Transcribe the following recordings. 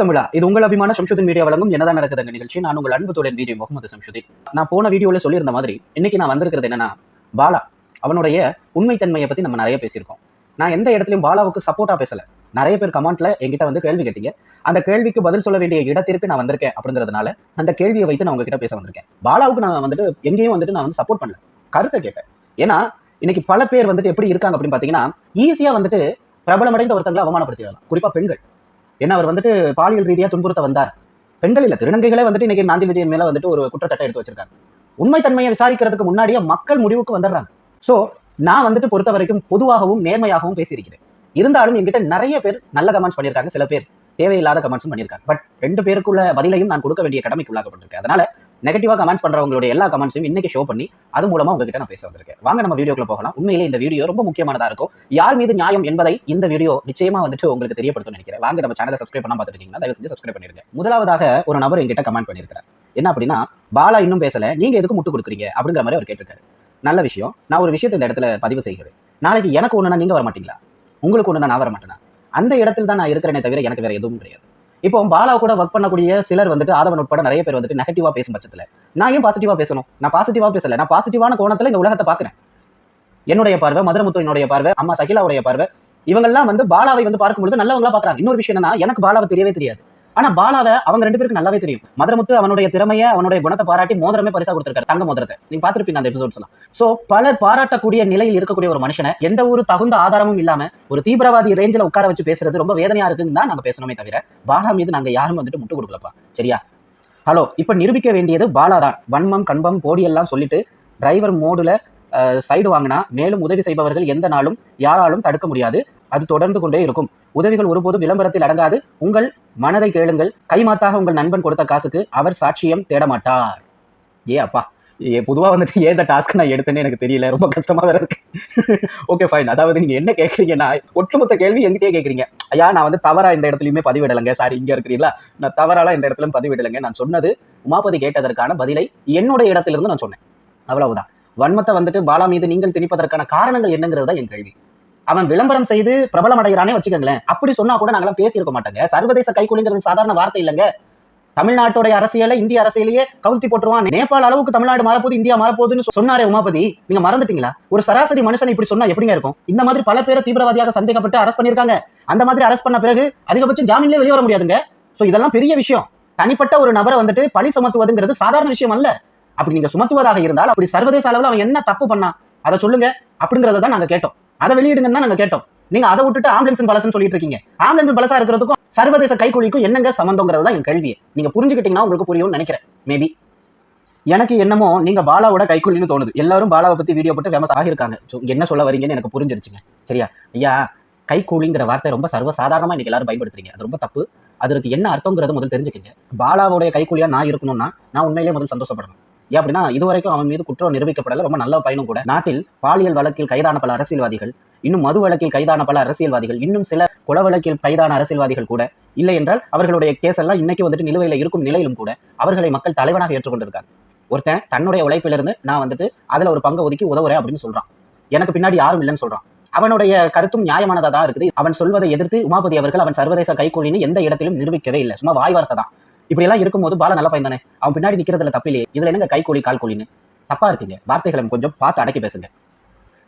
தமிழா இது உங்கள் அபிமான சம்ஷுதின் மீடியா வழங்கும் என்னதான் நடக்குதுங்க நிகழ்ச்சி. நான் உங்கள் அன்பு தோழன் வீடியோ முகமது சம்சுதீன். நான் போன வீடியோவில் சொல்லியிருந்த மாதிரி இன்னைக்கு நான் வந்திருக்கிறது என்னன்னா பாலா அவனுடைய உண்மைத்தன்மையை பத்தி நம்ம நிறைய பேசியிருக்கோம். நான் எந்த இடத்துலையும் பாலாவுக்கு சப்போர்ட்டா பேசல. நிறைய பேர் கமெண்ட்ல என்கிட்ட வந்து கேள்வி கேட்டீங்க. அந்த கேள்விக்கு பதில் சொல்ல வேண்டிய இடத்திற்கு நான் வந்திருக்கேன் அப்படிங்கிறதுனால அந்த கேள்வியை வைத்து நான் உங்ககிட்ட பேச வந்திருக்கேன். பாலாவுக்கு நான் வந்துட்டு எங்கேயும் வந்துட்டு நான் வந்து சப்போர்ட் பண்ணல. கருத்தை கேட்டேன். ஏன்னா இன்னைக்கு பல பேர் வந்துட்டு எப்படி இருக்காங்க அப்படின்னு பாத்தீங்கன்னா ஈஸியா வந்துட்டு பிரபலமடைந்த ஒருத்தங்களை அவமானப்படுத்திடலாம். குறிப்பா பெண்கள். ஏன்னா அவர் வந்துட்டு பாலியல் ரீதியாக துன்புறுத்த வந்தார். பெண்கள் இல்லை திருநங்கைகளே வந்துட்டு இன்னைக்கு நாஞ்சி விஜயன் மேல வந்துட்டு ஒரு குற்றத்தட்டை எடுத்து வச்சிருக்காங்க. உண்மைத்தன்மையை விசாரிக்கிறதுக்கு முன்னாடியே மக்கள் முடிவுக்கு வந்துடுறாங்க. ஸோ நான் வந்துட்டு பொறுத்த வரைக்கும் பொதுவாகவும் நேர்மையாகவும் பேசியிருக்கிறேன். இருந்தாலும் என்கிட்ட நிறைய பேர் நல்ல கமெண்ட்ஸ் பண்ணியிருக்காங்க சில பேர் தேவையில்லாத கமெண்ட்ஸும் பண்ணியிருக்காங்க. பட் ரெண்டு பேருக்குள்ள பதிலையும் நான் கொடுக்க வேண்டிய கடமைக்கு உள்ளாக்கப்பட்டிருக்கேன். அதனால நெகட்டிவாக கமெண்ட்ஸ் பண்ணுறவங்களுடைய எல்லா கமெண்ட்ஸையும் இன்னைக்கு ஷோ பண்ணி அது மூலமாக உங்ககிட்ட நான் பேச வந்திருக்கேன். வாங்க நம்ம வீடியோக்குள்ள போகலாம். உண்மையிலே இந்த வீடியோ ரொம்ப முக்கியமானதாக இருக்கும். யார் மீது நியாயம் என்பதை இந்த வீடியோ நிச்சயமா வந்துட்டு உங்களுக்கு தெரியப்படுத்தும் நினைக்கிறேன். வாங்க நம்ம சேனலை சப்ஸ்கிரைப் பண்ணா பார்த்துருக்கீங்கன்னா தயவு செஞ்சு சப்ஸ்கிரைப் பண்ணிருங்க முதலாவதாக ஒரு நபர் என்கிட்ட கமெண்ட் பண்ணியிருக்கிறார். என்ன அப்படின்னா பாலா இன்னும் பேசல. நீங்க எதுக்கு முட்டு கொடுக்குறீங்க? அப்படிங்கிற மாதிரி அவர் கேட்டிருக்காரு. நல்ல விஷயம். நான் ஒரு விஷயத்தை இந்த இடத்துல பதிவு செய்கிறேன். நாளைக்கு எனக்கு ஒண்ணுனா நீங்க வர மாட்டீங்களா உங்களுக்கு ஒண்ணுனா நான் வர மாட்டேனா அந்த இடத்துல தான் நான் இருக்கிறேனே தவிர எனக்கு வேற எதுவும் கிடையாது. இப்போ பாலா கூட ஒர்க் பண்ணக்கூடிய சிலர் வந்துட்டு ஆதவன் உட்பட நிறைய பேர் வந்துட்டு நெகட்டிவா பேசும் பட்சத்துல. நான் ஏன் பாசிட்டிவா பேசணும்? நான் பாசிட்டிவா பேசல. நான் பாசிட்டிவான கோணத்துல இந்த உலகத்தை பாக்குறேன் என்னுடைய பார்வை மதுரமுத்து என்னுடைய பார்வை அம்மா சகிலாவுடைய பார்வை இவங்கெல்லாம் வந்து பாலாவை வந்து பார்க்கும்பொழுது நல்லவங்களா பாக்குறாங்க இன்னொரு விஷயம் என்னன்னா எனக்கு பாலாவை தெரியவே தெரியாது. ஆனா பாலாவை அவங்க ரெண்டு பேருக்கு நல்லாவே தெரியும். மதுரமுத்து அவனுடைய திறமையை அவனுடைய குணத்தை பாராட்டி மோதிரமே பரிசா கொடுத்திருக்காரு தங்க மோதிரத்தை. நீங்க பாத்திருப்பீங்க அந்த எபிசோட்ஸ் எல்லாம். சோ பலர் பாராட்டக்கூடிய நிலையில் இருக்கக்கூடிய ஒரு மனுஷனை எந்த ஒரு தகுந்த ஆதாரமும் இல்லாம ஒரு தீவிரவாதி ரேஞ்சில உட்கார வச்சு பேசுறது ரொம்ப வேதனையா இருக்குன்னு தான் நாங்க பேசணுமே தவிர பாலா மீது நாங்க யாரும் வந்துட்டு முட்டு கொடுக்கலப்பா. சரியா? ஹலோ இப்ப நிரூபிக்க வேண்டியது பாலா தான். வன்மம் கண்பம் போடியெல்லாம் சொல்லிட்டு டிரைவர் மோடுல சைடு வாங்கினா மேலும் உதவி செய்பவர்கள் எந்த நாளும் யாராலும் தடுக்க முடியாது. அது தொடர்ந்து கொண்டே இருக்கும். உதவிகள் ஒருபோதும் விளம்பரத்தில் அடங்காது. உங்கள் மனதை கேளுங்கள். கைமாத்தாக உங்கள் நண்பன் கொடுத்த காசுக்கு அவர் சாட்சியம் தேடமாட்டார். ஏ அப்பா. ஏ பொதுவாக வந்துட்டு ஏன் இந்த டாஸ்க் நான் எடுத்தேன்னு எனக்கு தெரியல. ரொம்ப கஷ்டமாக வேற இருக்கு. ஓகே ஃபைன் அதாவது நீங்கள் என்ன கேட்குறீங்கன்னா ஒட்டுமொத்த கேள்வி எங்கிட்டே கேட்குறீங்க ஐயா நான் வந்து தவறாக இந்த இடத்துலையுமே பதிவிடலைங்க. சாரி இங்கே இருக்கிறீங்களா நான் தவறாலாம் இந்த இடத்துலையும் பதிவிடலைங்க. நான் சொன்னது உமாபதி கேட்டதற்கான பதிலை என்னோட இடத்திலிருந்து நான் சொன்னேன். அவ்வளவுதான். வன்மத்தை வந்துட்டு பாலா மீது நீங்கள் திணிப்பதற்கான காரணங்கள் என்னங்கிறது தான் என் கேள்வி. அவன் விளம்பரம் செய்து பிரபலம் அடைகிறானே வச்சுக்கோங்களேன். அப்படி சொன்னா கூட நாங்களாம் பேசியிருக்க மாட்டாங்க. சர்வதேச கைகூலிங்கிறது சாதாரண வார்த்தை இல்லைங்க. தமிழ்நாட்டுடைய அரசியலை இந்திய அரசியலையே கவுத்தி போட்டுருவான். நேபாள அளவுக்கு தமிழ்நாடு மாறப்போது இந்தியா மாறப்போகுதுன்னு சொன்னாரே உமாபதி. நீங்க மறந்துட்டீங்களா? ஒரு சராசரி மனுஷன் இப்படி சொன்னா எப்படிங்க இருக்கும்? இந்த மாதிரி பல பேரை தீவிரவாதியாக சந்தேகப்பட்டு அரெஸ்ட் பண்ணிருக்காங்க அந்த மாதிரி அரெஸ்ட் பண்ண பிறகு அதிகபட்சம் ஜாமீன்லேயே வெளியே வர முடியாதுங்க. சோ இதெல்லாம் பெரிய விஷயம். தனிப்பட்ட ஒரு நபரை வந்துட்டு பழி சுமத்துவதுங்கிறது சாதாரண விஷயம் அல்ல. அப்படி நீங்க சுமத்துவதாக இருந்தால் அப்படி சர்வதேச அளவில் அவன் என்ன தப்பு பண்ணா அதை சொல்லுங்க. அப்படிங்கறத தான் நாங்க கேட்டோம். அதை வெளியிடுங்கன்னு தான் நாங்க கேட்டோம். நீங்க அதை விட்டுட்டு ஆம்புலன்ஸ் பலசன் சொல்லிட்டு இருக்கீங்க. ஆம்புலன்ஸ் பலசா இருக்கிறதுக்கும் சர்வதேச கைக்கூலிக்கும் என்னங்க சம்பந்தங்கிறது தான் என் கேள்வியே. நீங்க புரிஞ்சுக்கிட்டீங்கன்னா உங்களுக்கு புரியும்னு நினைக்கிறேன். மேபி எனக்கு என்னமோ நீங்க பாலாவோட கைக்கூலின்னு தோணுது. எல்லாரும் பாலாவை பத்தி வீடியோ போட்டு ஃபேமஸ் ஆகிருக்காங்க ஸோ என்ன சொல்ல வரீங்கன்னு எனக்கு புரிஞ்சிருச்சுங்க. சரியா? ஐயா கைக்கூலிங்கிற வார்த்தை ரொம்ப சர்வசாதாரணமாக இன்னைக்கு எல்லாரும் பயன்படுத்துறீங்க. அது ரொம்ப தப்பு. அதற்கு என்ன அர்த்தங்கிறத முதல் தெரிஞ்சுக்கங்க. பாலாவோடைய கைக்கூலியா நான் இருக்கணும்னா நான் உண்மையிலேயே முதல் சந்தோஷப்படணும். ஏன் அப்படின்னா இதுவரைக்கும் அவன் மீது குற்றம் நிரூபிக்கப்படல ரொம்ப நல்ல பயனும் கூட. நாட்டில் பாலியல் வழக்கில் கைதான பல அரசியல்வாதிகள் இன்னும் மது வழக்கில் கைதான பல அரசியல்வாதிகள் இன்னும் சில குல வழக்கில் கைதான அரசியல்வாதிகள் கூட. இல்லை என்றால் அவர்களுடைய கேஸ் எல்லாம் இன்னைக்கு வந்துட்டு நிலுவையில் இருக்கும் நிலையிலும் கூட அவர்களை மக்கள் தலைவனாக ஏற்றுக்கொண்டிருக்காங்க. ஒருத்தன் தன்னுடைய உழைப்பிலிருந்து நான் வந்துட்டு அதுல ஒரு பங்கை ஒதுக்கி உதவுறேன் அப்படின்னு சொல்றான். எனக்கு பின்னாடி யாரும் இல்லைன்னு சொல்றான். அவனுடைய கருத்தும் நியாயமானதா தான் இருக்குது. அவன் சொல்வதை எதிர்த்து உமாபதி அவர்கள் அவன் சர்வதேச கைகூலின்னு எந்த இடத்திலும் நிரூபிக்கவே இல்லை. சும்மா வாய் வார்த்தை தான். இப்படி எல்லாம் இருக்கும்போது பால நல்ல பையன் தானே அவன் பின்னாடி நிக்கிறதுல தப்பில்லையே. இதுல என்னங்க கைகூலி கால் கூலின்னு தப்பா இருக்கீங்க. வார்த்தைகளை கொஞ்சம் பார்த்து அடக்கி பேசுங்க.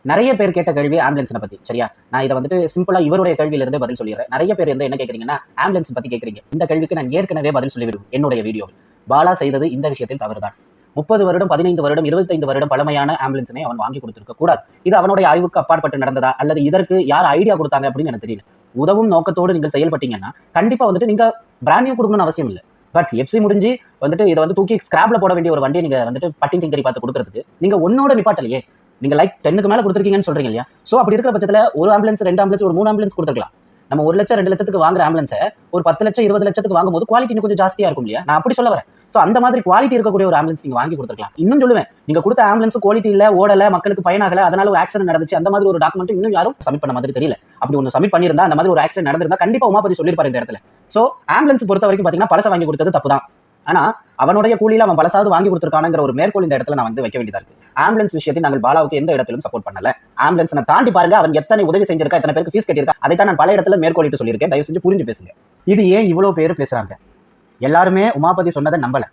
நிறைய பேர் கேட்ட கேள்வி ஆம்புலன்ஸை பத்தி சரியா? நான் இதை வந்துட்டு சிம்பிளா இவருடைய கேள்வியில இருந்து பதில் சொல்லிடுறேன். நிறைய பேர் வந்து என்ன கேக்குறீங்கன்னா ஆம்புலன்ஸ் பத்தி கேக்குறீங்க. இந்த கேள்விக்கு நான் ஏற்கனவே பதில் சொல்லிவிடுவேன் என்னுடைய வீடியோவில். பாலா செய்தது இந்த விஷயத்தில் தவறுதான். முப்பது வருடம் பதினைந்து வருடம் இருபத்தைந்து வருடம் பழமையான ஆம்புலன்ஸினை அவன் வாங்கி கொடுத்திருக்க கூடாது. இது அவனுடைய அறிவுக்கு அப்பாற்பட்டு நடந்ததா? அல்லது இதற்கு யார் ஐடியா கொடுத்தாங்க அப்படின்னு எனக்கு தெரியல. உதவும் நோக்கத்தோடு நீங்கள் செயல்பட்டீங்கன்னா கண்டிப்பா வந்துட்டு நீங்க பிராண்ட் நியூ கொடுக்கணும்னு அவசியம் இல்லை. பட் எஃப்சி முடிஞ்சு வந்துட்டு இதை வந்து தூக்கி ஸ்கிராப்ல போட வேண்டிய ஒரு வண்டியை நீங்க வந்துட்டு பட்டிங் டிங்கரி பார்த்து கொடுக்கறதுக்கு. நீங்க ஒன்னோட நிப்பாட்டலையே. நீங்க லைக் டென்னுக்கு மேல கொடுத்துருக்கீங்கன்னு சொல்றீங்க இல்லையா? சோ அப்படி இருக்கிற பட்சத்துல ஒரு ஆம்புலன்ஸ் ரெண்டு ஆம்புலன்ஸ் ஒரு மூணு ஆம்புலன்ஸ் கொடுத்துருக்கலாம். நம்ம ஒரு லட்சம் ரெண்டு லட்சத்துக்கு வாங்குற ஆம்புலன்ஸை ஒரு பத்து லட்சம் இருபது லட்சத்துக்கு வாங்கும்போது குவாலிட்டி இன்னும் கொஞ்சம் ஜாஸ்தியா இருக்கும் இல்லையா? நான் அப்படி சொல்ல வரேன். ஸோ அந்த மாதிரி குவாலிட்டி இருக்கக்கூடிய ஒரு ஆம்புலன்ஸ் நீங்க வாங்கி கொடுத்துருக்கலாம். இன்னும் சொல்லுவேன் நீங்க கொடுத்த ஆம்புலன்ஸ் குவாலிட்டி இல்லை ஓடல மக்களுக்கு பயனாகல அதனால ஒரு ஆக்சிடென்ட் நடந்துச்சு அந்த மாதிரி ஒரு டாக்குமெண்ட் இன்னும் யாரும் சப்மிட் பண்ண மாதிரி தெரியல. அப்படி ஒன்று சப்மிட் பண்ணியிருந்தா அந்த மாதிரி ஒரு ஆக்சிடென்ட் நடந்திருந்தா கண்டிப்பா உமாபதி சொல்லியிருப்பாரு இந்த இடத்துல. ஸோ ஆம்புலன்ஸ் பொறுத்த வரைக்கும் பாத்தீங்கன்னா பழச வாங்கி கொடுத்தது தப்பு தான் ஆனா அவனுடைய கூலியில் அவன் பலசாவது வாங்கி கொடுத்துருக்கானுங்கிற ஒரு மேற்கோள் இந்த இடத்துல நான் வந்து வைக்க வேண்டியதா இருக்கு. ஆம்புலன்ஸ் விஷயத்தை நாங்கள் பாலாவுக்கு எந்த இடத்திலும் சப்போர்ட் பண்ணல. ஆம்புலன்ஸ் தாண்டி பாருங்க அவன் எத்தனை உதவி செஞ்சிருக்கா எத்தனை பேருக்கு ஃபீஸ் கட்டியிருக்கா அதை தான் நான் பல இடத்துல மேற்கோளிட்டு சொல்லியிருக்கேன். தயவு செஞ்சு புரிஞ்சு பேசுங்க. இது ஏன் இவ்வளோ பேர் பேசுகிறாங்க எல்லாருமே உமாபதி சொன்னதை நம்பலை.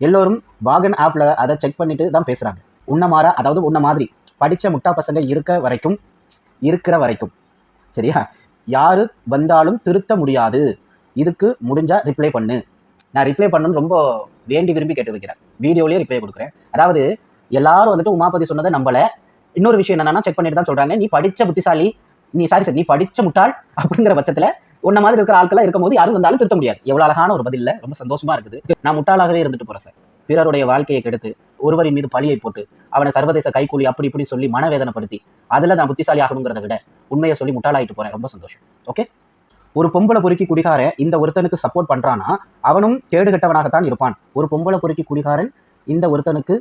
எல்லோரும் வாகன் ஆப்பில் அதை செக் பண்ணிட்டு தான் பேசுகிறாங்க உன்ன மாற அதாவது உன்ன மாதிரி படித்த முட்டா பசங்க இருக்க வரைக்கும் இருக்கிற வரைக்கும். சரியா? யாரு வந்தாலும் திருத்த முடியாது. இதுக்கு முடிஞ்சால் ரிப்ளை பண்ணு. நான் ரிப்ளை பண்ணணும்னு ரொம்ப வேண்டி விரும்பி கேட்டு வைக்கிறேன் வீடியோலேயே ரிப்ளை கொடுக்குறேன். அதாவது எல்லாரும் வந்துட்டு உமாபதி சொன்னதை நம்மளை இன்னொரு விஷயம் என்னன்னா செக் பண்ணிட்டு தான் சொல்கிறாங்க நீ படித்த புத்திசாலி நீ சாரி சார் நீ படித்த முட்டாள் அப்படிங்கிற பட்சத்தில் உன்ன மாதிரி இருக்கிற ஆட்களா இருக்கும்போது யாரும் வந்தாலும் திருத்த முடியாது. எவ்வளவு அழகான ஒரு பதில் ரொம்ப சந்தோஷமா இருக்குது. நான் முட்டாளாகவே இருந்துட்டு போறேன் சார். பிறருடைய வாழ்க்கையை கெடுத்து ஒருவரின் மீது பழியை போட்டு அவனை சர்வதேச கைக்கூலி அப்படி இப்படி சொல்லி மனவேதனைப்படுத்தி அதுல நான் புத்திசாலி ஆகணுங்கிறத விட உண்மையை சொல்லி முட்டாளாயிட்டு போறேன். ரொம்ப சந்தோஷம். ஓகே? ஒரு பொம்பளை பொறுக்கி குடிகார இந்த ஒருத்தனுக்கு சப்போர்ட் பண்றானா? அவனும் கேடுகட்டவனாகத்தான் இருப்பான். ஒரு பொம்பளை பொறுக்கி குடிகாரன் இந்த ஒருத்தனுக்கு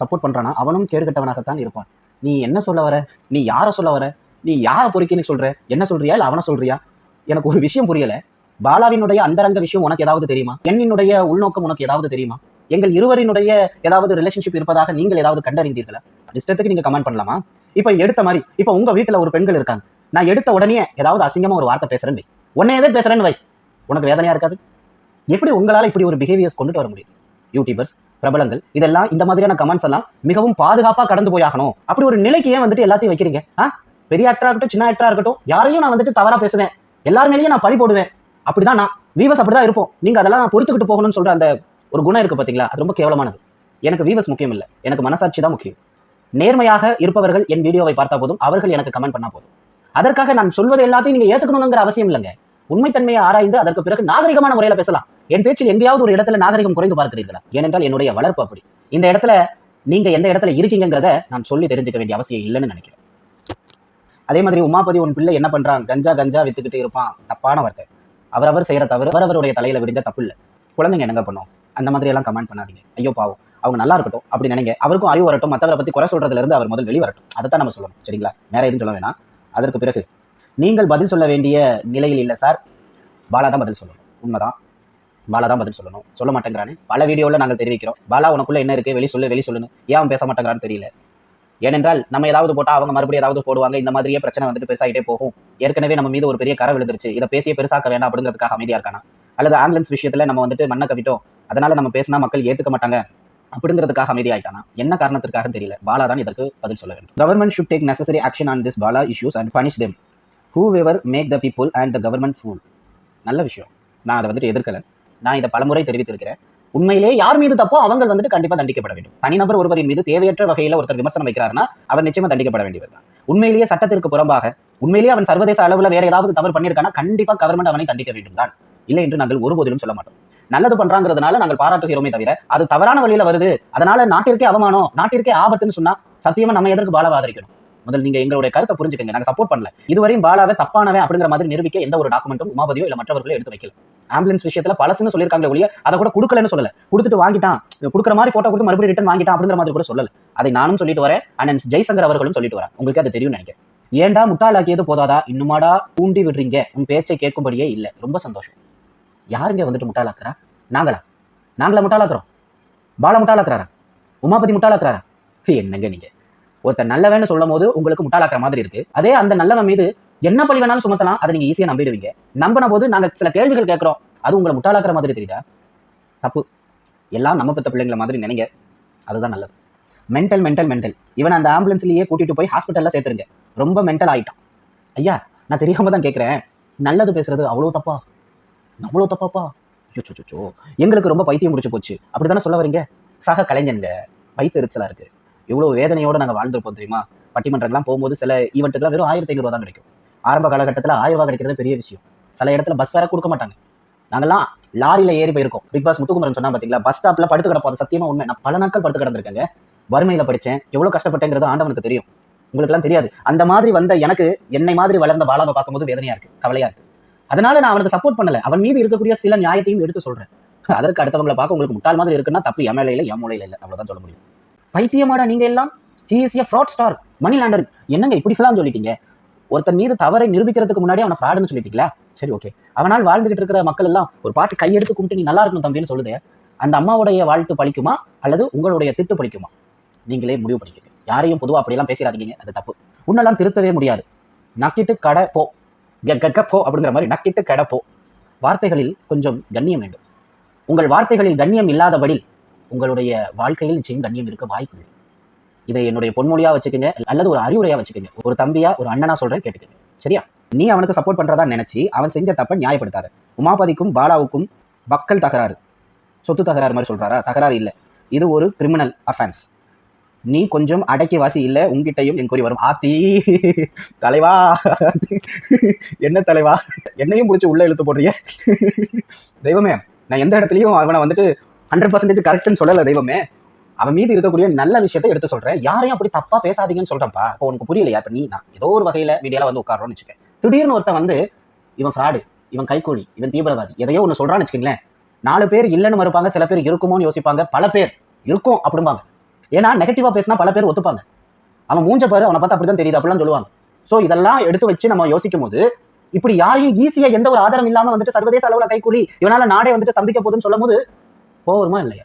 சப்போர்ட் பண்றானா? அவனும் கேடுகட்டவனாகத்தான் இருப்பான். நீ என்ன சொல்ல வர? நீ யாரை சொல்ல வர? நீ யாரை பொறுக்கின்னு சொல்ற? என்ன சொல்றியா? இல்ல அவனை சொல்றியா? எனக்கு ஒரு விஷயம் புரியல. பாலாவினுடைய அந்தரங்க விஷயம் உனக்கு ஏதாவது தெரியுமா? என்னினுடைய உள்நோக்கம் உனக்கு ஏதாவது தெரியுமா? எங்கள் இருவரினுடைய ஏதாவது ரிலேஷன்ஷிப் இருப்பதாக நீங்கள் ஏதாவது கண்டறிந்தீர்களா? இஷ்டத்துக்கு நீங்க கமெண்ட் பண்ணலாமா? இப்ப எடுத்த மாதிரி இப்ப உங்க வீட்டுல ஒரு பெண்கள் இருக்காங்க. நான் எடுத்த உடனே ஏதாவது அசிங்கமா ஒரு வார்த்தை பேசுறேன் வை. உன்னையவே பேசுறேன்னு வை. உனக்கு வேதனையா இருக்காது? எப்படி உங்களால இப்படி ஒரு பிஹேவியர்ஸ் கொண்டுட்டு வர முடியுது? யூடியூபர்ஸ் பிரபலங்கள் இதெல்லாம் இந்த மாதிரியான கமெண்ட்ஸ் எல்லாம் மிகவும் பாதுகாப்பா கடந்து போயாகணும் அப்படி ஒரு நிலைக்கு ஏன் வந்துட்டு எல்லாத்தையும் வைக்கிறீங்க? ஆ? பெரிய ஆக்டரா இருக்கட்டும் சின்ன ஆக்டரா இருக்கட்டும் யாரையும் நான் வந்துட்டு தவறா பேசுவேன். எல்லார் மேலேயும் நான் பழி போடுவேன். அப்படிதான் நான் வீவஸ் அப்படிதான் இருப்போம். நீங்க அதெல்லாம் நான் பொறுத்துக்கிட்டு போகணும்னு சொல்ற அந்த ஒரு குணம் இருக்கு பாத்தீங்களா? அது ரொம்ப கேவலமானது. எனக்கு வீவஸ் முக்கியம் இல்லை. எனக்கு மனசாட்சி தான் முக்கியம். நேர்மையாக இருப்பவர்கள் என் வீடியோவை பார்த்தா போதும். அவர்கள் எனக்கு கமெண்ட் பண்ணா போதும். அதற்காக நான் சொல்வது எல்லாத்தையும் நீங்க ஏத்துக்கணுங்கிற அவசியம் இல்லைங்க. உண்மைத்தன்மையை ஆராய்ந்து அதற்கு பிறகு நாகரிகமான முறையில பேசலாம். என் பேச்சில் எங்கேயாவது ஒரு இடத்துல நாகரிகம் குறைந்து பார்க்கிறீர்களா? ஏனென்றால் என்னுடைய வளர்ப்பு அப்படி. இந்த இடத்துல நீங்க எந்த இடத்துல இருக்கீங்கிறத நான் சொல்லி தெரிஞ்சுக்க வேண்டிய அவசியம் இல்லைன்னு நினைக்கிறேன். அதே மாதிரி உமாபதி உன் பிள்ளை என்ன பண்றான்? கஞ்சா கஞ்சா வித்துக்கிட்டு இருப்பான். தப்பான வார்த்தை. அவரவர் செய்யற தவிர அவரவருடைய தலையில விடுங்க தப்பு இல்லை. குழந்தைங்க என்னங்க பண்ணும்? அந்த மாதிரி எல்லாம் கமெண்ட் பண்ணாதீங்க. ஐயோ பாவம். அவங்க நல்லா இருக்கட்டும் அப்படி நினைங்க. அவருக்கும் அறிவு வரட்டும். மற்றவரை பத்தி குறை சொல்றதுல இருந்து அவர் முதல் வெளி வரட்டும். அதை தான் நம்ம சொல்லணும். சரிங்களா? வேற எதுவும் சொல்ல வேணாம். அதற்கு பிறகு நீங்கள் பதில் சொல்ல வேண்டிய நிலையில் இல்லை சார் பாலா தான் பதில் சொல்லணும். உண்மைதான். பாலா தான் பதில் சொல்லணும். சொல்ல மாட்டேங்கிறானே. பல வீடியோவில் நாங்கள் தெரிவிக்கிறோம். பாலா உனக்குள்ள என்ன இருக்கு? வெளி சொல்லு வெளி சொல்லுன்னு. ஏன் பேச மாட்டேங்கிறான்னு தெரியல. ஏனென்றால் நம்ம ஏதாவது போட்டா அவங்க மறுபடியும் ஏதாவது போடுவாங்க. இந்த மாதிரியே பிரச்சனை வந்துட்டு பெருசாகிட்டே போகும். ஏற்கனவே நம்ம மீது ஒரு பெரிய கரை விழுந்துருச்சு. இதை பேசியே பெருசாக்க வேண்டாம் அப்படிங்கிறதுக்காக அமைதியா இருக்கானா? அல்லது ஆம்புலன்ஸ் விஷயத்துல நம்ம வந்துட்டு மண்ணை கவிட்டோம். அதனால நம்ம பேசினா மக்கள் ஏத்துக்க மாட்டாங்க அப்படிங்கிறதுக்காக அமைதியாயிட்டானா என்ன காரணத்திற்காக தெரியல. பாலா தான் இதற்கு பதில் சொல்ல வேண்டும். Government should take necessary action on this Bala issues and punish them whoever make the people and the government fool நல்ல விஷயம். நான் அதை வந்துட்டு எதிர்க்கல. நான் இதை பலமுறை தெரிவித்திருக்கிறேன். உண்மையிலே யார் மீது தப்போ அவங்க வந்துட்டு கண்டிப்பா தண்டிக்கப்பட வேண்டும். தனிநபர் ஒருவரின் மீது தேவையற்ற வகையில ஒருத்தர் விமர்சனம் வைக்கிறாருன்னா அவர் நிச்சயமா தண்டிக்கப்பட வேண்டியவர் தான். உண்மையிலேயே சட்டத்திற்கு புறம்பாக உண்மையிலேயே அவன் சர்வதேச அளவுல வேற ஏதாவது தவறு பண்ணியிருக்கானா கண்டிப்பா கவர்மெண்ட் அவனை தண்டிக்க வேண்டும் தான். இல்லை என்று நாங்கள் ஒருபோதிலும் சொல்ல மாட்டோம். நல்லது பண்றாங்கிறதுனால நாங்கள் பாராட்டுகிறோமே தவிர அது தவறான வழியில வருது. அதனால நாட்டிற்கே அவமானம் நாட்டிற்கே ஆபத்துன்னு சொன்னா சத்தியமா நம்ம எதற்கு பாலாவை முதல்ல நீங்க எங்களுடைய கருத்தை புரிஞ்சுக்கங்க. நாங்க சப்போர்ட் பண்ணல. இதுவரையும் பாலாவை தப்பானவன் அப்படிங்கிற மாதிரி நிரூபிக்க எந்த ஒரு டாக்குமெண்ட்டும் உமாபதியோ இல்ல மற்றவர்களோ எடுத்து வைக்கல. ஆம்புலன்ஸ் விஷயத்துல பழசுன்னு சொல்லியிருக்காங்க ஒழிய அதை கூட கொடுக்கலன்னு சொல்லல. கொடுத்துட்டு வாங்கிட்டான். கொடுக்குற மாதிரி போட்டோ கொடுத்து மறுபடியும் ரிட்டன் வாங்கிட்டான் அப்படிங்கிற மாதிரி கூட சொல்லல. அதை நானும் சொல்லிட்டு வரேன். அண்ணன் ஜெய்சங்கர் அவர்களும் சொல்லிட்டு வரேன் உங்களுக்கு அது தெரியும் நினைக்கிறேன். ஏன்டா முட்டாளாக்கியது போதாதா? இன்னுமாடா தூண்டி விடுறீங்க. உன் பேச்சை கேட்கும்படியே இல்ல. ரொம்ப சந்தோஷம். யாருங்க வந்துட்டு முட்டாளாக்குறா? நாங்களா? நாங்களா முட்டாளாக்குறோம். பால முட்டாளாக்குறாரா? உமாபதி முட்டாளாக்குறாரா? என்னங்க நீங்க? ஒருத்தர் நல்லவன்னு சொல்லும் போது உங்களுக்கு முட்டாளாக்குற மாதிரி இருக்கு. அதே அந்த நல்லவன் மீது என்ன பழி வேணாலும் சுமத்தலாம் அதை நீங்க ஈஸியா நம்பிடுவீங்க. நம்பின போது நாங்க சில கேள்விகள் கேட்கிறோம். அது உங்களை முட்டாளாக்குற மாதிரி தெரியுதா? தப்பு. எல்லாம் நம்ம பெற்ற பிள்ளைங்கள மாதிரி நினைங்க. அதுதான் நல்லது. மென்டல் மென்டல் மென்டல் இவன் அந்த ஆம்புலன்ஸ்லயே கூட்டிட்டு போய் ஹாஸ்பிட்டல்ல சேர்த்துருங்க. ரொம்ப மென்டல் ஆயிட்டான். ஐயா நான் தெரியாம தான் கேட்குறேன் நல்லது பேசுறது அவ்வளோ தப்பா? அவ்வளோ தப்பாப்பா? யோச்சோ எங்களுக்கு ரொம்ப பைத்தியம் முடிச்சு போச்சு. அப்படித்தானே சொல்ல வரீங்க? சக கலைஞனுங்க. வயிற்று இருக்குது இருக்கு இவ்வளவு வேதனையோட நாங்க வாழ்ந்திருப்போம் தெரியுமா? பட்டிமன்றம்லாம் போகும்போது சில ஈவெண்ட்டுக்குலாம் வெறும் ஆயிரத்தி ஐநூறு தான் கிடைக்கும். ஆரம்ப காலகட்டத்தில் ஆயிரம் ரூபா கிடைக்கிறது பெரிய விஷயம். சில இடத்துல பஸ் வேற கொடுக்க மாட்டாங்க. நாங்கெல்லாம் லாரியில் ஏறி போயிருக்கோம். பிக் பாஸ் முத்துக்குமரன் சொன்னா பார்த்தீங்களா பஸ் ஸ்டாப்ல படுத்து கிடப்போம். அது சத்தியமாக உண்மை. நான் பல நாட்கள் படுத்து கிடந்திருக்கேங்க. வறுமையில் படிச்சேன். எவ்வளோ கஷ்டப்பட்டேங்கிறது ஆண்டவனுக்கு தெரியும். உங்களுக்குலாம் தெரியாது. அந்த மாதிரி வந்த எனக்கு என்னை மாதிரி வளர்ந்த பாலாவை பார்க்கும்போது வேதனையா இருக்கு கவலையா இருக்கு. அதனால நான் அவனுக்கு சப்போர்ட் பண்ணல. அவன் மீது இருக்கக்கூடிய சில நியாயத்தையும் எடுத்து சொல்றேன். அதற்கு அடுத்தவங்களை பார்க்க உங்களுக்கு முட்டாள் மாதிரி இருக்குன்னா தப்பு என் மேலையில இல்லை. அவ்வளோதான் சொல்ல முடியும். பைத்தியமாடா நீங்க எல்லாம் he's a fraud star money launder என்னங்க இப்படிலாம் சொல்லிட்டீங்க? ஒருத்தன் மீது தவறை நிரூபிக்கிறதுக்கு முன்னாடி அவனை ஃப்ராடுன்னு சொல்லிட்டீங்களா? சரி ஓகே அவனால் வாழ்ந்துகிட்டு இருக்கிற மக்கள் எல்லாம் ஒரு பாட்டு கையெடுத்து கும்பிட்டு நீ நல்லா இருக்கணும் தம்பின்னு சொல்லுது அந்த அம்மாவுடைய வாழ்த்து பழிக்குமா? அல்லது உங்களுடைய திட்டு பழிக்குமா? நீங்களே முடிவு பண்ணிக்கங்க. யாரையும் பொதுவாக அப்படியெல்லாம் பேசிடாதீங்க. அது தப்பு. உன்னெல்லாம் திருத்தவே முடியாது. நக்கிட்டு கடை போ. கோ போ அப்படிங்கிற மாதிரி நக்கிட்டு கடை போ. வார்த்தைகளில் கொஞ்சம் கண்ணியம் வேண்டும். உங்கள் வார்த்தைகளில் கண்ணியம் இல்லாதபடி உங்களுடைய வாழ்க்கையில் நிச்சயம் கண்ணியம் இருக்க வாய்ப்பு இல்லை. இதை என்னுடைய பொன்மொழியா வச்சுக்கோங்க அல்லது ஒரு அறிவுரையா வச்சுக்கோங்க. ஒரு தம்பியா ஒரு அண்ணனா சொல்கிறேன் கேட்டுக்கோங்க. சரியா? நீ அவனுக்கு சப்போர்ட் பண்றதா நினைச்சு அவன் செஞ்ச தப்பை நியாயப்படுத்தாத. உமாபதிக்கும் பாலாவுக்கும் மக்கள் தகராறு. சொத்து தகராறு மாதிரி சொல்றாரா? தகராறு இல்லை. இது ஒரு கிரிமினல் அஃபென்ஸ் நீ கொஞ்சம் அடக்கி வாசி இல்லை உங்கிட்டையும் என்கொயரி வரும். ஆத்தி தலைவா. என்ன தலைவா? என்னையும் பிடிச்சி உள்ள இழுத்து போடுறீங்க தெய்வமே நான் எந்த இடத்துலையும் அவனை வந்துட்டு ஹண்ட்ரட் பர்சன்டேஜ் கரெக்ட்னு சொல்லலை தெய்வமே. அவன் மீது இருக்கக்கூடிய நல்ல விஷயத்தை எடுத்து சொல்றேன். யாரையும் அப்படி தப்பா பேசாதீங்கன்னு சொல்றேன்ப்பா. இப்போ உனக்கு புரியலையா? இப்போ நீ நான் ஏதோ ஒரு வகையில மீடியால வந்து உட்காரோன்னு வச்சுக்கேன். திடீர்னு ஒருத்தன் வந்து இவன் ஃப்ராடு இவன் கைக்கூலி இவன் தீவிரவாதி எதையோ ஒன்று சொல்றான்னு வச்சுக்கோங்களேன். நாலு பேர் இல்லைன்னு மறுப்பாங்க சில பேர் இருக்குமோன்னு யோசிப்பாங்க. பல பேர் இருக்கும் அப்படிம்பாங்க. ஏன்னா நெகட்டிவாக பேசினா பல பேர் ஒத்துப்பாங்க. அவன் மூஞ்ச பாரு அவனை பார்த்தா அப்படிதான் தெரியுது அப்படிலாம் சொல்லுவாங்க. ஸோ இதெல்லாம் எடுத்து வச்சு நம்ம யோசிக்கும் போது இப்படி யாரையும் ஈஸியாக எந்த ஒரு ஆதாரம் இல்லாமல் வந்துட்டு சர்வதேச அளவில் கைக்கூலி இவனால் நாடே வந்துட்டு தம்பிக்க போதுன்னு சொல்லும் போது போவருமா இல்லையா?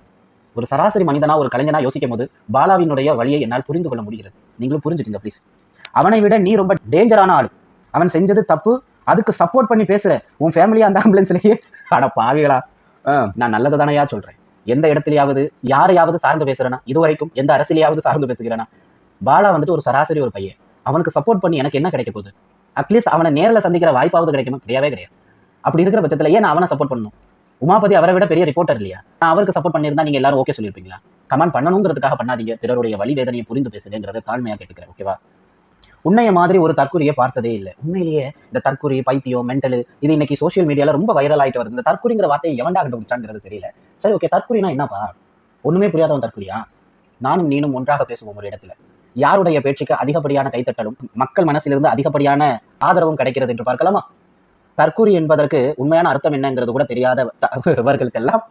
ஒரு சராசரி மனிதனா ஒரு கலைஞனா யோசிக்கும் போது பாலாவினுடைய வழியை என்னால் புரிந்து கொள்ள முடிகிறது. நீங்களும் புரிஞ்சுக்கங்க ப்ளீஸ் அவனை விட நீ ரொம்ப டேஞ்சரான ஆள். அவன் செஞ்சது தப்பு. அதுக்கு சப்போர்ட் பண்ணி பேசுற உன் ஃபேமிலியா அந்த ஆம்புலன்ஸ்லயே அட பாவிகளா. ஆ, நான் நல்லது தானையா சொல்றேன். எந்த இடத்துலயாவது யாரையாவது சார்ந்து பேசுறேனா? இதுவரைக்கும் எந்த அரசியலையாவது சார்ந்து பேசுகிறேனா? பாலா வந்துட்டு ஒரு சராசரி ஒரு பையன். அவனுக்கு சப்போர்ட் பண்ணி எனக்கு என்ன கிடைக்க போகுது? அட்லீஸ்ட் அவனை நேரில் சந்திக்கிற வாய்ப்பாவது கிடைக்குமா? கிடையவே கிடையாது. அப்படி இருக்கிற பட்சத்தில் ஏன் நான் அவனை சப்போர்ட் பண்ணணும். உமாபதி அவரை விட பெரிய ரிப்போர்ட்டர் இல்லையா? நான் அவருக்கு சப்போர்ட் பண்ணியிருந்தா நீங்க எல்லாரும் ஓகே சொல்லியிருப்பீங்களா? கமெண்ட் பண்ணணுங்கிறதுக்காக பண்ணாதீங்க. பிறருடைய வழி வேதனையை புரிந்து பேசுகிறேங்கிறத தாழ்மையா கேட்டுக்கிறேன் ஓகேவா உன்னைய மாதிரி ஒரு தற்கொலையை பார்த்ததே இல்லை. உண்மையிலேயே இந்த தற்கொலை பைத்தியம் மென்டல் இது இன்னைக்கு சோஷியல் மீடியால ரொம்ப வைரல் ஆயிட்டு வருது. இந்த தற்கொலைங்கிற வார்த்தையை எவன்டா கண்டுபிடிச்சாங்கிறது தெரியல. சரி ஓகே தற்கொலைனா என்னப்பா? ஒண்ணுமே புரியாதவன் தற்கொலையா நானும் நீனும் ஒன்றாக பேசுவோம் ஒரு இடத்துல. யாருடைய பேச்சுக்கு அதிகப்படியான கைத்தட்டலும் மக்கள் மனசிலிருந்து அதிகப்படியான ஆதரவும் கிடைக்கிறது என்று பார்க்கலாமா? தற்கூரி என்பதற்கு உண்மையான அர்த்தம் என்னங்கிறது கூட தெரியாத இவர்களுக்கெல்லாம்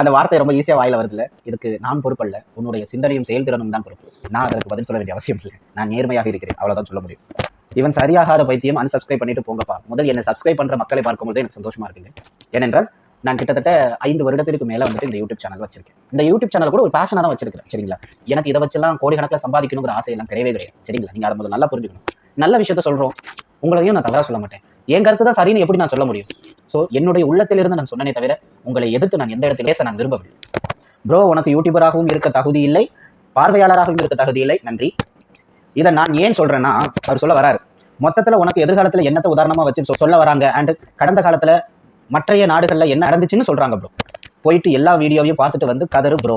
அந்த வார்த்தை ரொம்ப ஈஸியாக வாயில வருதுல இதுக்கு நான் பொறுப்பல்ல உன்னுடைய சிந்தனையும் செயல்திறனும் தான் பொறுப்பு. நான் அதற்கு பதில் சொல்ல வேண்டிய அவசியம் இல்லை. நான் நேர்மையாக இருக்கிறேன். அவ்வளோதான் சொல்ல முடியும். இவன் சரியாகாத பைத்தியம் அன்சப்ஸ்கிரைப் பண்ணிட்டு போங்கப்பா. முதல் என்னை சப்ஸ்கிரைப் பண்ற மக்களை பார்க்கும்போது எனக்கு சந்தோஷமா இருக்குங்க. ஏனென்றால் நான் கிட்டத்தட்ட ஐந்து வருடத்திற்கு மேலே வந்துட்டு இந்த யூடியூப் சேனல் வச்சிருக்கேன். இந்த யூடியூப் சேனல் கூட ஒரு பேஷனாக தான் வச்சிருக்கேன் சரிங்களா? எனக்கு இதை வச்செல்லாம் கோடிக்கணக்கில் சம்பாதிக்கணுங்கிற ஆசையெல்லாம் கிடையவே கிடையாது. சரிங்களா? நீங்கள் அதை முதல்ல நல்லா புரிஞ்சுக்கணும். நல்ல விஷயத்த சொல்கிறோம் உங்களையும் நான் தவறாக சொல்ல மாட்டேன். என் கருத்து தான் சரின்னு எப்படி நான் சொல்ல முடியும்? ஸோ என்னுடைய உள்ளத்திலிருந்து நான் சொன்னனே தவிர உங்களை எதிர்த்து நான் எந்த இடத்துல பேச நான் விரும்பவில்லை. ப்ரோ உனக்கு யூடியூபராகவும் இருக்க தகுதி இல்லை. பார்வையாளராகவும் இருக்க தகுதி இல்லை. நன்றி. இதை நான் ஏன் சொல்றேன்னா அவர் சொல்ல வராரு. மொத்தத்துல உனக்கு எதிர்காலத்தில் என்னத்தை உதாரணமா வச்சு சொ- சொல்ல வராங்க? அண்ட் கடந்த காலத்துல மற்றைய நாடுகளில் என்ன நடந்துச்சுன்னு சொல்றாங்க ப்ரோ போயிட்டு எல்லா வீடியோவையும் பார்த்துட்டு வந்து கதரு ப்ரோ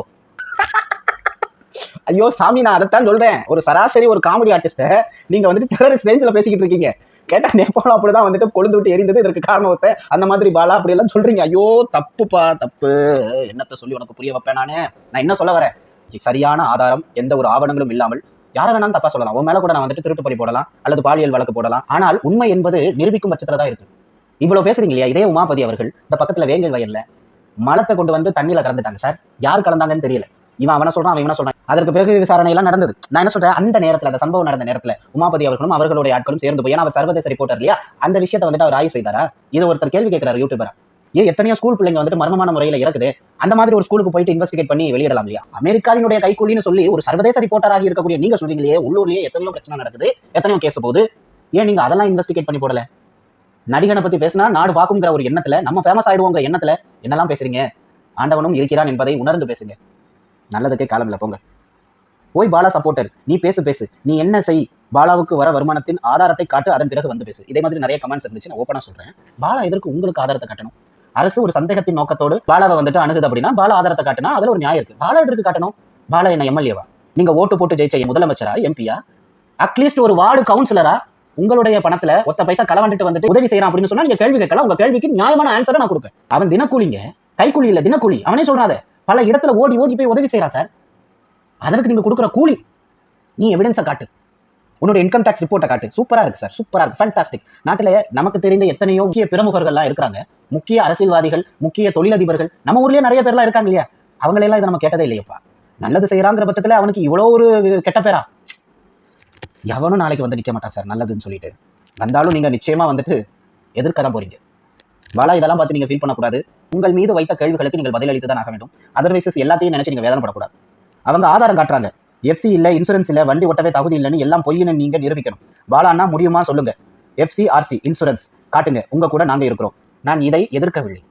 ஐயோ சாமி நான் அதைத்தான் சொல்கிறேன் ஒரு சராசரி ஒரு காமெடி ஆர்டிஸ்ட நீங்கள் வந்துட்டு டெரரிஸ்ட் ரேஞ்சில் பேசிக்கிட்டு இருக்கீங்க. கேட்டா நேபாளம் அப்படிதான் வந்துட்டு கொழுந்து விட்டு எரிந்தது இதற்கு காரணம் ஒருத்தன் அந்த மாதிரி பாலா அப்படி எல்லாம் சொல்றீங்க. ஐயோ தப்புப்பா தப்பு. என்னத்த சொல்லி உனக்கு புரிய வைப்பேன் நான்? நான் என்ன சொல்ல வரேன்? சரியான ஆதாரம் எந்த ஒரு ஆவணங்களும் இல்லாமல் யாரை வேணாலும் தப்பா சொல்லலாம். உன் மேல கூட நான் வந்துட்டு திருட்டு பறி போடலாம் அல்லது பாலியல் வழக்கு போடலாம். ஆனால் உண்மை என்பது நிரூபிக்கும் பட்சத்துல தான் இருக்கு. இவ்வளவு பேசுறீங்க இல்லையா? இதே உமாபதி அவர்கள் இந்த பக்கத்துல வேங்கல் வயல்ல மலத்தை கொண்டு வந்து தண்ணியில கலந்துட்டாங்க. சார் யார் கலந்தாங்கன்னு தெரியல. இவன் அவனை சொல்றான் அவன் இவனை சொல்றான். அதற்கு பிறகு விசாரணை எல்லாம் நடந்தது. நான் என்ன சொல்றேன்? அந்த நேரத்துல அந்த சம்பவம் நடந்த நேரத்துல உமாபதி அவர்களும் அவர்களுடைய ஆட்களும் சேர்ந்து போய் ஏன்னா அவர் சர்வதேச ரிப்போர்ட்டர் இல்லையா? அந்த விஷயத்தை வந்துட்டு அவர் ஆய்வு செய்தாரா? இது ஒருத்தர் கேள்வி கேட்கிறார் யூடியூபரா ஏன் எத்தனையோ ஸ்கூல் பிள்ளைங்க வந்துட்டு மர்மமான முறையில இறக்குது. அந்த மாதிரி ஒரு ஸ்கூலுக்கு போயிட்டு இன்வெஸ்டிகேட் பண்ணி வெளியிடலாம் இல்லையா? அமெரிக்காவினுடைய கைக்கூலின்னு சொல்லி ஒரு சர்வதேச ரிப்போர்ட்டராக இருக்கக்கூடிய நீங்க சொல்றீங்களே உள்ளூர்லயே எத்தனையோ பிரச்சனை நடக்குது எத்தனையோ கேஸ் போகுது. ஏன் நீங்க அதெல்லாம் இன்வெஸ்டிகேட் பண்ணி போடல? நடிகனை பத்தி பேசினா நாடு பார்க்குங்கிற ஒரு எண்ணத்துல நம்ம ஃபேமஸ் ஆயிடுவோங்கிற எண்ணத்துல என்னெல்லாம் பேசுறீங்க? ஆண்டவனும் இருக்கிறான் என்பதை உணர்ந்து பேசுங்க. நல்லதுக்கே காலமில்ல போங்க. போய் பாலா சப்போர்ட்டர் நீ பேசு பேசு. நீ என்ன செய்? பாலாவுக்கு வர வருமானத்தின் ஆதாரத்தை காட்டு அதன் பிறகு வந்து பேசு. இதே மாதிரி நிறைய கமெண்ட்ஸ் இருந்துச்சு நான் ஓப்பனாக சொல்றேன். பாலா எதற்கு உங்களுக்கு ஆதாரத்தை காட்டணும்? அரசு ஒரு சந்தேகத்தின் நோக்கத்தோடு பாலாவை வந்துட்டு அணுகுது அப்படின்னா பாலா ஆதாரத்தை காட்டினா அதுல ஒரு நியாயம் இருக்குது பாலா எதற்கு காட்டணும்? பாலா என்ன எம்எல்ஏவா? நீங்க ஓட்டு போட்டு ஜெயிச்ச முதலமைச்சரா எம்பியா? அட்லீஸ்ட் ஒரு வார்டு கவுன்சிலரா உங்களுடைய பணத்துல ஒத்த பைசா களவாண்டுட்டு வந்துட்டு உதவி செய்யறான் அப்படின்னு சொன்னா நீங்க கேள்வி கேட்கலாம். உங்க கேள்விக்கு நியாயமான ஆன்சரை நான் கொடுப்பேன். அவன் தினக்கூலிங்க. கைக்கூலி இல்ல தினக்கூலி. அவனே சொல்றாத பல இடத்துல ஓடி ஓடி போய் உதவி செய்யறான் சார். அதற்கு நீங்க கொடுக்குற கூலி நீ எவிடன்ஸை காட்டு. உன்னோட இன்கம் டேக்ஸ் ரிப்போர்ட்டை காட்டு. சூப்பராக இருக்கு சார் சூப்பராக இருக்கு. ஃபேண்டாஸ்டிக் நாட்டில் நமக்கு தெரிந்த எத்தனையோ முக்கிய பிரமுகர்கள்லாம் இருக்கிறாங்க. முக்கிய அரசியல்வாதிகள் முக்கிய தொழிலதிபர்கள். நம்ம ஊர்லேயே நிறைய பேர்லாம் இருக்காங்க இல்லையா? அவங்களெல்லாம் இதை நம்ம கேட்டதே இல்லையப்பா. நல்லது செய்கிறாங்கிற பட்சத்தில் அவனுக்கு இவ்வளோ ஒரு கெட்ட பேரா? எவனும் நாளைக்கு வந்து நிற்க மாட்டான் சார் நல்லதுன்னு சொல்லிட்டு. வந்தாலும் நீங்கள் நிச்சயமா வந்துட்டு எதிர்க்க தான் போறீங்க. பாலா இதெல்லாம் பார்த்து நீங்கள் ஃபீல் பண்ணக்கூடாது. உங்கள் மீது வைத்த கேள்விகளுக்கு நீங்கள் பதிலளித்து தான் ஆக வேண்டும். அதர்வைசஸ் எல்லாத்தையும் நினச்சி நீங்கள் வேதனைப்படக்கூடாது. அவங்க ஆதாரம் காட்டுறாங்க. எஃப்சி இல்லை இன்சூரன்ஸ் இல்லை வண்டி ஒட்டவே தகுதி இல்லைன்னு எல்லாம் பொய்யுன்னு நீங்கள் நிரூபிக்கணும். பாலாண்ணா முடியுமா சொல்லுங்க. எஃப்சி ஆர்சி இன்சூரன்ஸ் காட்டுங்க. உங்க கூட நாங்கள் இருக்கிறோம். நான் இதை எதிர்க்கவில்லை.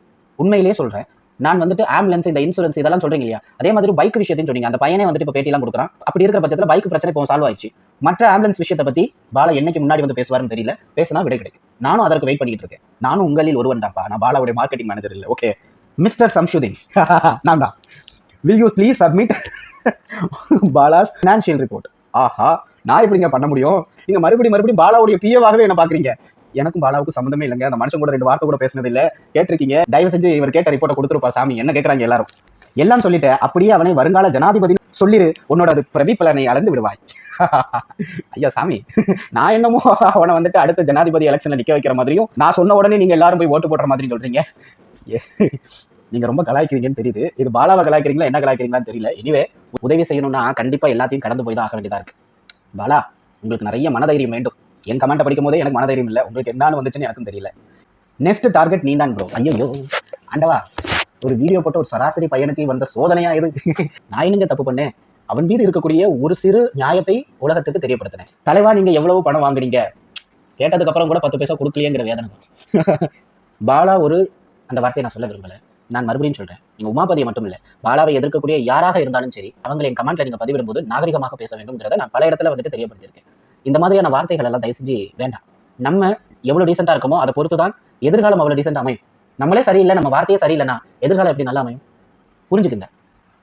உண்மையிலேயே சொல்கிறேன் நான் வந்துட்டு ஆம்புலன்ஸ் இந்த இன்சூரன்ஸ் இதெல்லாம் சொல்றீங்க இல்லையா? அதே மாதிரி பைக் விஷயத்தையும் சொன்னீங்க. அந்த பையனே வந்துட்டு இப்போ பேட்டிலாம் கொடுக்குறான். அப்படி இருக்கிற பட்சத்தில் பைக் பிரச்சனை இப்போ சால்வ் ஆயிடுச்சு. மற்ற ஆம்புலன்ஸ் விஷயத்தை பத்தி பாலா என்னைக்கு முன்னாடி வந்து பேசுவாருன்னு தெரியல. பேசினா விடை கிடைக்கும். நானும் அதற்கு வெயிட் பண்ணிட்டு இருக்கேன். நானும் உங்களில் ஒருவன் தான்ப்பா. நான் பாலாவுடைய மார்க்கெட்டிங் மேனேஜர் இல்லை. ஓகே மிஸ்டர் சம்ஷுதீன் நான் தான் will you please submit Bala's financial report ஆஹா நான் எப்படிங்க பண்ண முடியும்? நீங்க மறுபடியும் மறுபடியும் பாலாவுடைய பிஏவாகவே என்ன பாக்குறீங்க? எனக்கும் பாலாவுக்கும் சம்மந்தமே இல்லைங்க. அந்த மனுஷன் கூட ரெண்டு வார்த்தை கூட பேசினது இல்ல கேட்டிருக்கீங்க. தயவு செஞ்சு இவர் கேட்ட ரிப்போர்ட்டை கொடுத்துருப்பா சாமி. என்ன கேட்கறாங்க எல்லாரும்? எல்லாம் சொல்லிட்டு அப்படியே அவனை வருங்கால ஜனாதிபதி சொல்லிரு உன்னோட அது பிரதிபலனை அளந்து விடுவாய். ஐயா சாமி நான் என்னமோ அவனை வந்துட்டு அடுத்த ஜனாதிபதி எலெக்ஷன்ல நிக்க வைக்கிற மாதிரியும் நான் சொன்ன உடனே நீங்க எல்லாரும் போய் ஓட்டு போடுற மாதிரி சொல்றீங்க. ஏ, நீங்க ரொம்ப கலாய்க்கிறீங்கன்னு தெரியுது. இது பாலாவை கலாய்க்கிறீங்களா என்ன கலாய்க்கிறீங்களான்னு தெரியல. இனிவே உதவி செய்யணும்னா கண்டிப்பா எல்லாத்தையும் கடந்து போய் தான் ஆக வேண்டியதா இருக்கு. பாலா உங்களுக்கு நிறைய மனதைரியம் வேண்டும். என் கமெண்ட் படிக்கும் போதே எனக்கு மனதைரியம் இல்லை. உங்களுக்கு என்னன்னு வந்துச்சுன்னு எனக்கும் தெரியல. நெக்ஸ்ட் டார்கெட் நீ தான் ப்ரோ ஐயோ ஆண்டவா ஒரு வீடியோ போட்டு ஒரு சராசரி பையனுக்கு வந்த சோதனையா இது? நான் என்னங்க தப்பு பண்ணேன்? அவன் மீது இருக்கக்கூடிய ஒரு சிறு நியாயத்தை உலகத்துக்கு தெரியப்படுத்தினேன். தலைவா நீங்க எவ்வளவு பணம் வாங்குனீங்க? கேட்டதுக்கு அப்புறம் கூட பத்து பைசா கொடுக்கலையேங்கிற வேதனை தான். பாலா ஒரு அந்த வார்த்தையை நான் சொல்ல விரும்பலை. நான் மறுபடியும் சொல்றேன். நீங்க உமாபதியை மட்டும் இல்ல பாலாவை எதிர்க்கக்கூடிய யாராக இருந்தாலும் சரி அவங்களை என் கமெண்ட்ல நீங்க பதிவிடும் போது நாகரிகமாக பேச வேண்டும்ங்கிறத நான் பல இடத்துல வந்துட்டு தெரியப்படுத்தியிருக்கேன். இந்த மாதிரியான வார்த்தைகள் எல்லாம் தயவு செஞ்சு வேண்டாம். நம்ம எவ்வளவு டீசெண்டா இருக்கமோ அதை பொறுத்து தான் எதிர்காலம் அவ்வளவு டீசென்ட் அமையும். நம்மளே சரியில்லை நம்ம வார்த்தையே சரியில்லைன்னா எதிர்காலம் எப்படி நல்லா அமையும்? புரிஞ்சுக்குங்க.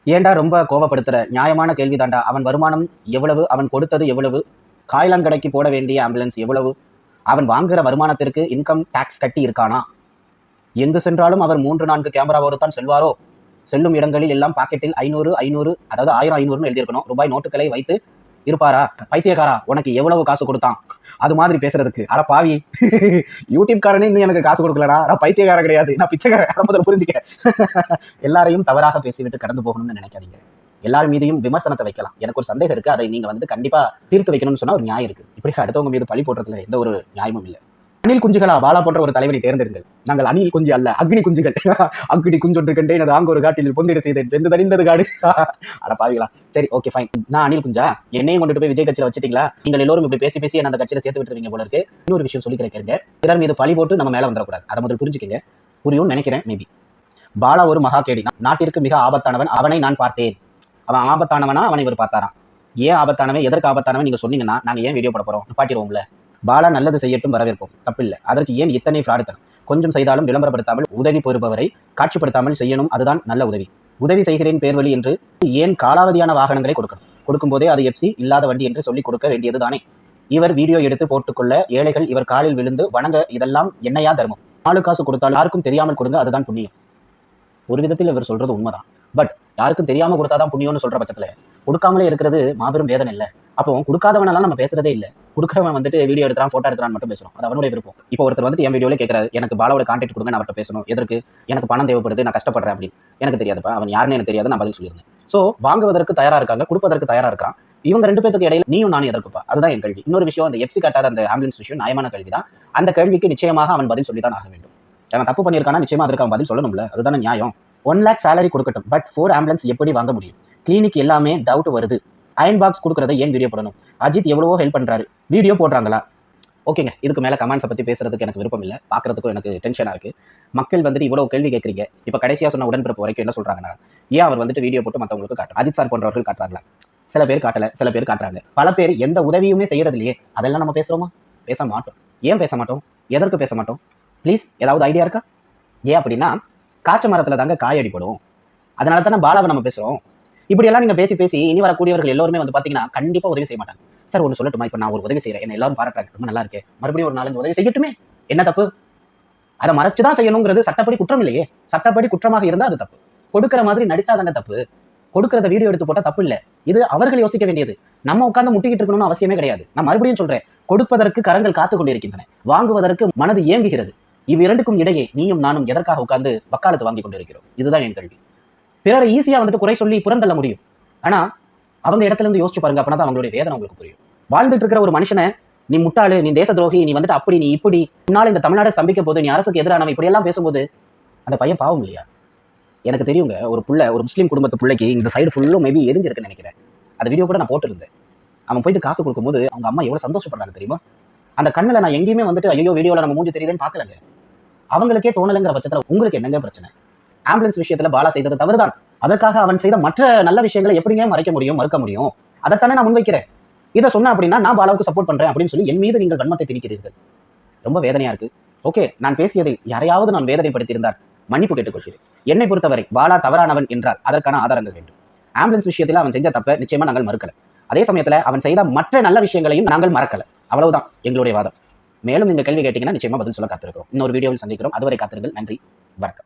ஏன்டா ரொம்ப கோவப்படுத்துற நியாயமான கேள்விதாண்டா அவன் வருமானம் எவ்வளவு அவன் கொடுத்தது எவ்வளவு காய்லான் கடைக்கு போட வேண்டிய ஆம்புலன்ஸ் எவ்வளவு அவன் வாங்குற வருமானத்திற்கு இன்கம் டேக்ஸ் கட்டி இருக்கானா? எங்கு சென்றாலும் அவர் மூன்று நான்கு கேமராவோடு தான் செல்வாரோ? செல்லும் இடங்களில் எல்லாம் பாக்கெட்டில் ஐநூறு ஐநூறு அதாவது ஆயிரம் ஐநூறுன்னு எழுதியிருக்கணும். ரூபாய் நோட்டுகளை வைத்து இருப்பாரா? பைத்தியக்காரா? உனக்கு எவ்வளவு காசு கொடுத்தான்? அது மாதிரி பேசுறதுக்கு. அட பாவி. யூடியூப்காரனே இன்னும் எனக்கு காசு கொடுக்கலடா. நான் பைத்தியக்காரன் கிடையாது. நான் பிச்சைக்காரன். அதை முதல்ல புரிஞ்சுக்க. எல்லாரையும் தவறாக பேசிவிட்டு கடந்து போகணும்னு நினைக்காதீங்க. எல்லார் மீதையும் விமர்சனத்தை வைக்கலாம். எனக்கு ஒரு சந்தேகம் இருக்கு. அதை நீங்க வந்து கண்டிப்பா தீர்த்து வைக்கணும்னு சொன்னா ஒரு நியாயம் இருக்கு. இப்படி அடுத்தவங்க மீது பழி போடுறதுல எந்த ஒரு நியாயமும் இல்லை. அணில் குஞ்சுகளா? பாலா போன்ற ஒரு தலைவனை தேர்ந்தெடுங்கள். நாங்கள் அணில் குஞ்சு அல்ல அக்னி குஞ்சுகள். அக்னி குஞ்சொன்று கண்டே எனது ஆங்க ஒரு காட்டில் பொந்திட செய்தேன். சென்று தனிந்தது காடு. அட பாவிகளா. சரி ஓகே ஃபைன் நான் அணில் குஞ்சா? என்னையும் கொண்டுட்டு போய் விஜய் கட்சியில வச்சிட்டீங்களா? நீங்கள் எல்லோரும் இப்படி பேசி பேசி அந்த கட்சியில சேர்த்து விட்டுருவீங்க போல இருக்கு. இன்னொரு விஷயம் சொல்லி கேட்கறீங்க பிறர் மீது பழி போட்டு நம்ம மேல வந்துடக்கூடாது. அதை முதல் புரிஞ்சுக்கங்க. புரியும்னு நினைக்கிறேன் மேபி பாலா ஒரு மகா கேடி. நாட்டிற்கு மிக ஆபத்தானவன் அவனை நான் பார்த்தேன். அவன் ஆபத்தானவனா அவனை இவர் பார்த்தாராம். ஏன் ஆபத்தானவன் எதற்கு ஆபத்தானவன் நீங்க சொன்னீங்கன்னா நாங்க ஏன் வீடியோ போட போறோம்? நிப்பாட்டிடுவோம்ல. பாலா நல்லது செய்யட்டும் வரவேற்போம். தப்பில்லை. அதற்கு ஏன் இத்தனை ஃப்ராடுத்தனம் கொஞ்சம் செய்தாலும் விளம்பரப்படுத்தாமல் உதவி பெறுபவரை காட்சிப்படுத்தாமல் செய்யணும். அதுதான் நல்ல உதவி. உதவி செய்கிறேன் பேர்வழி என்று ஏன் காலாவதியான வாகனங்களை கொடுக்கணும்? கொடுக்கும்போதே அது எஃப்சி இல்லாத வண்டி என்று சொல்லிக் கொடுக்க வேண்டியது தானே? இவர் வீடியோ எடுத்து போட்டுக்கொள்ள ஏழைகள் இவர் காலில் விழுந்து வணங்க இதெல்லாம் என்னையா தர்மம்? நாலு காசு கொடுத்தால் யாருக்கும் தெரியாமல் கொடுங்க. அதுதான் புண்ணியம். ஒரு விதத்தில் இவர் சொல்றது உண்மைதான். பட் யாருக்கும் தெரியாம கொடுத்தாதான் புண்ணியம்னு சொல்ற பட்சத்துல கொடுக்காமலே இருக்கிறது மாபெரும் வேதனை இல்ல. அப்போ கொடுக்காதவனெல்லாம் நம்ம பேசுறதே இல்ல. கொடுக்குறவன் வந்துட்டு வீடியோ எடுக்கிறான் போட்டோ எடுக்கிறான் மட்டும் பேசுறோம். அது அவனுடைய விருப்பம். இப்போ ஒருத்தர் வந்துட்டு என் வீடியோல கேட்கறாரு எனக்கு பாலாவோட கான்டாக்ட் கொடுங்க நான் அவர்கிட்ட பேசணும். எதற்கு? எனக்கு பணம் தேவைப்படுது நான் கஷ்டப்படுறேன் அப்படின்னு. எனக்கு தெரியாதுப்பா அவன் யாருன்னு எனக்கு தெரியாது நான் பதில் சொல்லியிருந்தேன் ஸோ வாங்குவதற்கு தயாரா இருக்காங்க கொடுப்பதற்கு தயாரா இருக்கான் இவங்க ரெண்டு பேத்துக்கு இடையில நீயும் நானும் எதற்குப்பா அதுதான் என் கேள்வி. இன்னொரு விஷயம் அந்த எஃப்சி காட்டாத அந்த ஆம்புலன்ஸ் விஷயம் நியாயமான கேள்வி தான் அந்த கேள்விக்கு நிச்சயமாக அவன் பதில் சொல்லி தான் ஆக வேண்டும். அவன் தப்பு பண்ணியிருக்கானா நிச்சயமா அதற்கு அவன் பதில் சொல்லணும்ல. அதுதானே நியாயம். ஒன் லேக் சேலரி கொடுக்கட்டும் பட் ஃபோர் ஆம்புலன்ஸ் எப்படி வாங்க முடியும்? கிளினிக் எல்லாமே டவுட் வருது. அயன் பாக்ஸ் கொடுக்குறத ஏன் வீடியோ போடணும்? அஜித் எவ்வளவோ ஹெல்ப் பண்ணுறாரு வீடியோ போடுறாங்களா? ஓகேங்க இதுக்கு மேலே கமெண்ட்ஸை பற்றி பேசுறதுக்கு எனக்கு விருப்பம் இல்லை. பார்க்குறதுக்கும் எனக்கு டென்ஷனாக இருக்கு. மக்கள் வந்துட்டு இவ்வளோ கேள்வி கேட்குறீங்க. இப்போ கடைசியாக சொன்ன உடன்பிறப்பு வரைக்கும் என்ன சொல்கிறாங்கன்னா ஏன் அவர் வந்துட்டு வீடியோ போட்டு மற்றவங்களுக்கு காட்டும் அஜித் சார் போன்றவர்கள் காட்டுறாங்களா? சில பேர் காட்டலை சில பேர் காட்டுறாங்க. பல பேர் எந்த உதவியுமே செய்கிறது இல்லையே அதெல்லாம் நம்ம பேசுகிறோமா பேச மாட்டோம். ஏன் பேச மாட்டோம்? எதற்கு பேச மாட்டோம்? ப்ளீஸ் ஏதாவது ஐடியா இருக்கா? ஏன் அப்படின்னா காய்ச்ச மரத்துல தாங்க காய் அடிப்படும் அதனால தானே பாலாவை நம்ம பேசுறோம். இப்படி எல்லாம் நீங்க பேசி பேசி இனி வரக்கூடியவர்கள் எல்லாருமே வந்து பாத்தீங்கன்னா கண்டிப்பா உதவி செய்ய மாட்டாங்க. சார் ஒன்று சொல்லட்டுமா? இப்போ நான் ஒரு உதவி செய்யறேன் என்ன எல்லாரும் பாராட்டுறாங்க. ரொம்ப நல்லா இருக்கு. மறுபடியும் ஒரு நாலஞ்சு உதவி செய்யட்டுமே? என்ன தப்பு? அதை மறைச்சு தான் செய்யணுங்கிறது சட்டப்படி குற்றம் இல்லையே. சட்டப்படி குற்றமாக இருந்தா அது தப்பு. கொடுக்கற மாதிரி நடிச்சாதாங்க தப்பு. கொடுக்கறத வீடியோ எடுத்து போட்டா தப்பு இல்ல. இது அவர்கள் யோசிக்க வேண்டியது. நம்ம உட்கார்ந்து முட்டிக்கிட்டு இருக்கணும்னு அவசியமே கிடையாது. நான் மறுபடியும் சொல்றேன். கொடுப்பதற்கு கரங்கள் காத்து கொண்டிருக்கின்றன வாங்குவதற்கு மனது இயங்குகிறது இவ்விரண்டுக்கும் இடையே நீயும் நானும் எதற்காக உட்கார்ந்து வக்காலத்து வாங்கி கொண்டிருக்கிறோம்? இதுதான் என் கேள்வி. பிறரை ஈஸியா வந்துட்டு குறை சொல்லி புறந்தள்ள முடியும். ஆனா அவங்க இடத்துல இருந்து யோசிச்சு பாருங்க அப்படின்னா தான் அவங்களுடைய வேதனை உங்களுக்கு புரியும். வாழ்ந்துட்டு இருக்கிற ஒரு மனுஷனை நீ முட்டாளு நீ தேச துரோகி நீ வந்துட்டு அப்படி நீ இப்படி உன்னால இந்த தமிழ்நாடு ஸ்தம்பிக்க போது நீ அரசுக்கு எதிரானவன் இப்படி எல்லாம் பேசும்போது அந்த பையன் பாவம் இல்லையா? எனக்கு தெரியுங்க ஒரு புள்ள ஒரு முஸ்லீம் குடும்பத்து பிள்ளைக்கு இந்த சைடு ஃபுல்லும் மேபி எரிஞ்சிருக்குன்னு நினைக்கிறேன். அந்த வீடியோ கூட நான் போட்டிருந்தேன். அவன் போயிட்டு காசு கொடுக்கும்போது அவங்க அம்மா எவ்வளோ சந்தோஷப்படுறாங்க தெரியுமா? அந்த கண்ணில் நான் எங்கேயுமே வந்துட்டு ஐயோ வீடியோவில் நம்ம மூஞ்சி தெரியுதுன்னு பார்க்கலங்க. அவங்களுக்கே தோணலைங்கிற பட்சத்துல உங்களுக்கு என்னங்க பிரச்சனை? ஆம்புலன்ஸ் விஷயத்துல பாலா செய்தது தவறுதான். அதற்காக அவன் செய்த மற்ற நல்ல விஷயங்களை எப்படிங்க மறைக்க முடியும் மறுக்க முடியும்? அதைத்தானே நான் முன்வைக்கிறேன். இதை சொன்னேன் அப்படின்னா நான் பாலாவுக்கு சப்போர்ட் பண்றேன் அப்படின்னு சொல்லி என் மீது நீங்கள் வன்மத்தை திணிக்கிறீர்கள். ரொம்ப வேதனையா இருக்கு. ஓகே நான் பேசியதில் யாரையாவது நான் வேதனைப்படுத்தியிருந்தால் மன்னிப்பு கேட்டுக்கொள்கிறேன். என்னை பொறுத்தவரை பாலா தவறானவன் என்றால் அதற்கான ஆதாரங்கள் வேண்டும். ஆம்புலன்ஸ் விஷயத்தில் அவன் செஞ்ச தப்ப நிச்சயமா நாங்கள் மறுக்கல. அதே சமயத்துல அவன் செய்த மற்ற நல்ல விஷயங்களையும் நாங்கள் மறக்கல. அவ்வளவுதான் எங்களுடைய வாதம். மேலும் இந்த கேள்வி கேட்டீங்கன்னா நிச்சயமாக பதில் சொல்ல காத்திருக்கிறோம். இன்னொரு வீடியோவில் சந்திக்கிறோம். அதுவரை காத்திருங்கள். நன்றி. வணக்கம்.